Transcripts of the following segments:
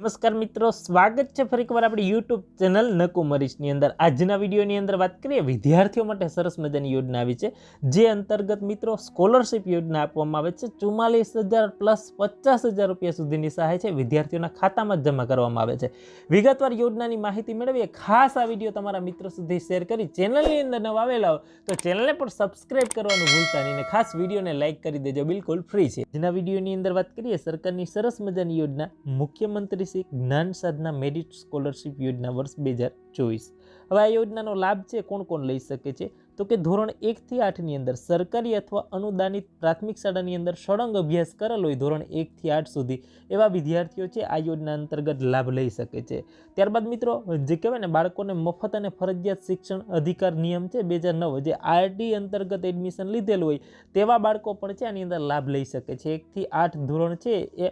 નમસ્કાર મિત્રો, સ્વાગત છે ફરી એકવાર આપણી યુટ્યુબ ચેનલ નકુમરીશની અંદર. આજના વિડીયોની અંદર વાત કરીએ, વિદ્યાર્થીઓ માટે સરસ મજાની યોજના આવી છે, જે અંતર્ગત મિત્રો સ્કોલરશિપ યોજના આપવામાં આવે છે. ચુમ્માલીસ હજાર પ્લસ પચાસ હજાર રૂપિયા સુધીની સહાય છે, વિદ્યાર્થીઓના ખાતામાં જમા કરવામાં આવે છે. વિગતવાર યોજનાની માહિતી મેળવીએ. ખાસ આ વીડિયો તમારા મિત્રો સુધી શેર કરી ચેનલની અંદર નવા આવેલા હો, તો ચેનલને પણ સબસ્ક્રાઇબ કરવાનું ભૂલતા નહીં અને ખાસ વિડીયોને લાઇક કરી દેજો. બિલકુલ ફ્રી છે. જેના વિડીયોની અંદર વાત કરીએ, સરકારની સરસ મજાની યોજના મુખ્યમંત્રી શ્રી જ્ઞાન સાધના મેરિટ સ્કોલરશિપ યોજના વર્ષ બે હજાર ચોવીસ. હવે આ યોજનાનો લાભ છે, કોણ કોણ લઈ શકે છે? તો કે ધોરણ એકથી આઠની અંદર સરકારી અથવા અનુદાનિત પ્રાથમિક શાળાની અંદર સળંગ અભ્યાસ કરેલો હોય ધોરણ એકથી આઠ સુધી, એવા વિદ્યાર્થીઓ છે આ યોજના અંતર્ગત લાભ લઈ શકે છે. ત્યારબાદ મિત્રો, જે કહેવાય ને બાળકોને મફત અને ફરજિયાત શિક્ષણ અધિકાર નિયમ છે બે હજાર નવ, જે આરટી અંતર્ગત એડમિશન લીધેલું હોય, તેવા બાળકો પણ છે આની અંદર લાભ લઈ શકે છે. એકથી આઠ ધોરણ છે એ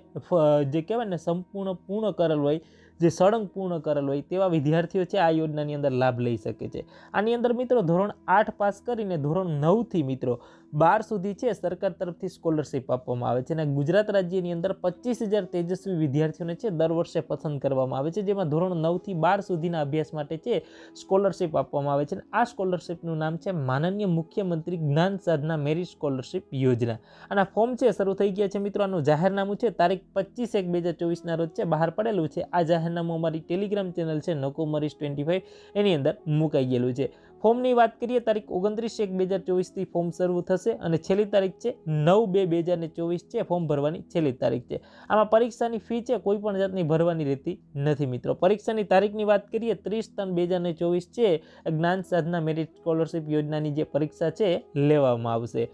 જે કહેવાય ને સંપૂર્ણ પૂર્ણ કરેલ હોય જે સળંગ પૂર્ણ કરેલ હોય તેવા વિદ્યાર્થીઓ છે આ યોજનાની અંદર લાભ લઈ શકે છે. આની અંદર મિત્રો ધોરણ આઠ પાસ કરીને ધોરણ નવથી મિત્રો બાર સુધી છે સરકાર તરફથી સ્કોલરશિપ આપવામાં આવે છે અને ગુજરાત રાજ્યની અંદર પચીસ હજાર તેજસ્વી વિદ્યાર્થીઓને છે દર વર્ષે પસંદ કરવામાં આવે છે. જેમાં ધોરણ નવથી બાર સુધીના અભ્યાસ માટે છે સ્કોલરશિપ આપવામાં આવે છે અને આ સ્કોલરશિપનું નામ છે માનનીય મુખ્યમંત્રી જ્ઞાન સાધના મેરિટ સ્કોલરશિપ યોજના. અને ફોર્મ છે, શરૂ થઈ ગયા છે મિત્રો. આનું જાહેરનામું છે, તારીખ પચીસ એક બે હજાર ચોવીસના રોજ છે, બહાર પડેલું છે. આ જાહેરનામું અમારી ટેલિગ્રામ ચેનલ છે નકોમરીશ ટ્વેન્ટી ફાઇવ એની અંદર મુકાઈ ગયેલું છે. ફોર્મની વાત કરીએ, તારીખ ઓગણત્રીસ એક બે હજાર ચોવીસથી ફોર્મ શરૂ થશે અને છેલ્લી તારીખ છે નવ બે બે હજાર ચોવીસ છે, ફોર્મ ભરવાની છેલ્લી તારીખ છે. આમાં પરીક્ષાની ફી છે, કોઈ પણ જાતની ભરવાની રહેતી નથી મિત્રો. પરીક્ષાની તારીખની વાત કરીએ, ત્રીસ ત્રણ બે હજાર ચોવીસ છે, જ્ઞાન સાધના મેરિટ સ્કોલરશિપ યોજનાની જે પરીક્ષા છે, લેવામાં આવશે.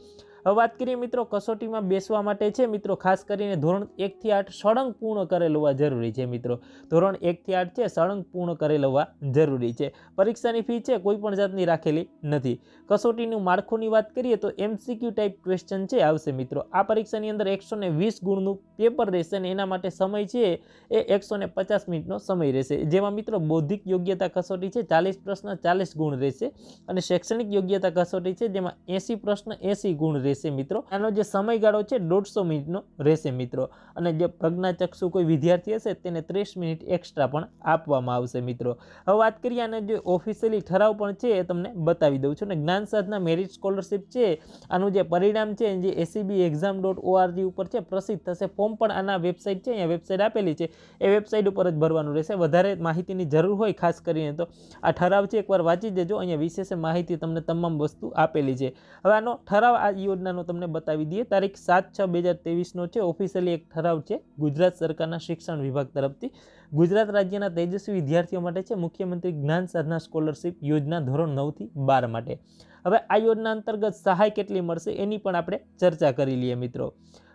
હવે વાત કરીએ મિત્રો કસોટીમાં બેસવા માટે છે. મિત્રો ખાસ કરીને ધોરણ એકથી આઠ સળંગ પૂર્ણ કરેલ હોવા જરૂરી છે મિત્રો. ધોરણ એકથી આઠ છે, સળંગ પૂર્ણ કરેલ હોવા જરૂરી છે. પરીક્ષાની ફી છે કોઈ પણ જાતની રાખેલી નથી. કસોટીનું માળખુંની વાત કરીએ તો એમસીક્યુ ટાઈપ ક્વેશ્ચન છે, આવશે મિત્રો. આ પરીક્ષાની અંદર એકસો વીસ ગુણનું પેપર રહેશે અને એના માટે સમય છે એ એકસો પચાસ મિનિટનો સમય રહેશે. જેમાં મિત્રો બૌદ્ધિક યોગ્યતા કસોટી છે, ચાલીસ પ્રશ્ન ચાલીસ ગુણ રહેશે અને શૈક્ષણિક યોગ્યતા કસોટી છે, જેમાં એંસી પ્રશ્ન એંસી ગુણ રહેશે. મિત્રો. આનો જે સમયગાળો છે, દોઢસો મિનિટનો રહેશે મિત્રો. અને જે પ્રજ્ઞાચક્ષુ કોઈ વિદ્યાર્થી હશે, તેને ત્રીસ મિનિટ એક્સ્ટ્રા પણ આપવામાં આવશે મિત્રો. હવે વાત કરીએ આને જે ઓફિશિયલી ઠરાવ પણ છે, એ તમને બતાવી દઉં છું. અને જ્ઞાન સાધના મેરિટ સ્કોલરશિપ છે, આનું જે પરિણામ છે જે એસીબી એક્ઝામ ડોટ ઓઆરજી ઉપર છે, પ્રસિદ્ધ થશે. ફોર્મ પણ આના વેબસાઇટ છે, અહીંયા વેબસાઇટ આપેલી છે. એ વેબસાઇટ ઉપર જ ભરવાનું રહેશે. વધારે માહિતીની જરૂર હોય, ખાસ કરીને તો આ ઠરાવ છે, એકવાર વાંચી દેજો. અહીંયા વિશેષ માહિતી તમને તમામ વસ્તુ આપેલી છે. હવે આનો ઠરાવ આ યોજનાનો તમને બતાવી દઈએ. તારીખ સાત છ બે હજાર તેવીસનો છે. ઓફિશિયલી એક ઠરાવ છે ગુજરાત સરકારના શિક્ષણ વિભાગ તરફથી. ગુજરાત રાજ્યના તેજસ્વી વિદ્યાર્થીઓ માટે છે મુખ્યમંત્રી જ્ઞાન સાધના સ્કોલરશિપ યોજના ધોરણ નવથી બાર માટે. હવે આ યોજના અંતર્ગત સહાય કેટલી મળશે એની પણ આપણે ચર્ચા કરી લઈએ મિત્રો.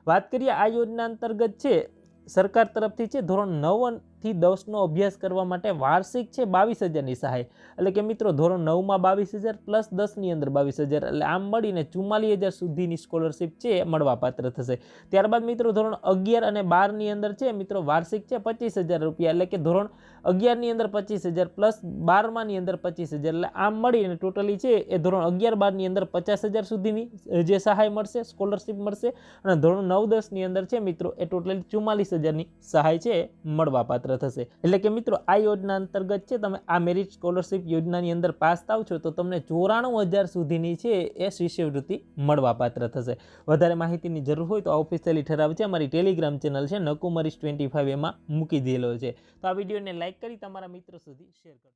વાત કરીએ આ યોજના અંતર્ગત છે સરકાર તરફથી છે ધોરણ નવ થી દસનો અભ્યાસ કરવા માટે વાર્ષિક છે બાવીસ હજારની સહાય. એટલે કે મિત્રો, ધોરણ નવમાં બાવીસ હજાર પ્લસ દસની અંદર બાવીસ હજાર. એટલે આમ મળીને ચુમ્માલીસ હજાર સુધીની સ્કોલરશિપ છે મળવાપાત્ર થશે. ત્યારબાદ મિત્રો, ધોરણ અગિયાર અને બારની અંદર છે મિત્રો, વાર્ષિક છે પચીસ હજાર રૂપિયા. એટલે કે ધોરણ અગિયારની અંદર પચીસ હજાર પ્લસ બારમાની અંદર પચીસ હજાર. એટલે આમ મળીને ટોટલી છે એ ધોરણ અગિયાર બારની અંદર પચાસ હજાર સુધીની જે સહાય મળશે સ્કોલરશિપ મળશે. અને ધોરણ નવ દસની અંદર છે મિત્રો, એ ટોટલી ચુમ્માલીસ હજારની સહાય છે એ મળવાપાત્ર થશે. એટલે કે મિત્રો, આ યોજના અંતર્ગત છે, તમે આ મેરિટ સ્કોલરશિપ યોજનાની અંદર પાસ થાવ છો, તો તમને ચોરાણું હજાર સુધીની છે, એ શિષ્યવૃત્તિ મળવાપાત્ર થશે. વધારે માહિતીની જરૂર હોય તો આ ઓફિશિયલી ઠરાવ છે, અમારી ટેલિગ્રામ ચેનલ છે, નકુમરીશ ટ્વેન્ટી ફાઇવ એમાં મૂકી દેલો છે. તો આ વિડીયોને લાઇક કરી, તમારા મિત્રો સુધી શેર કરજો.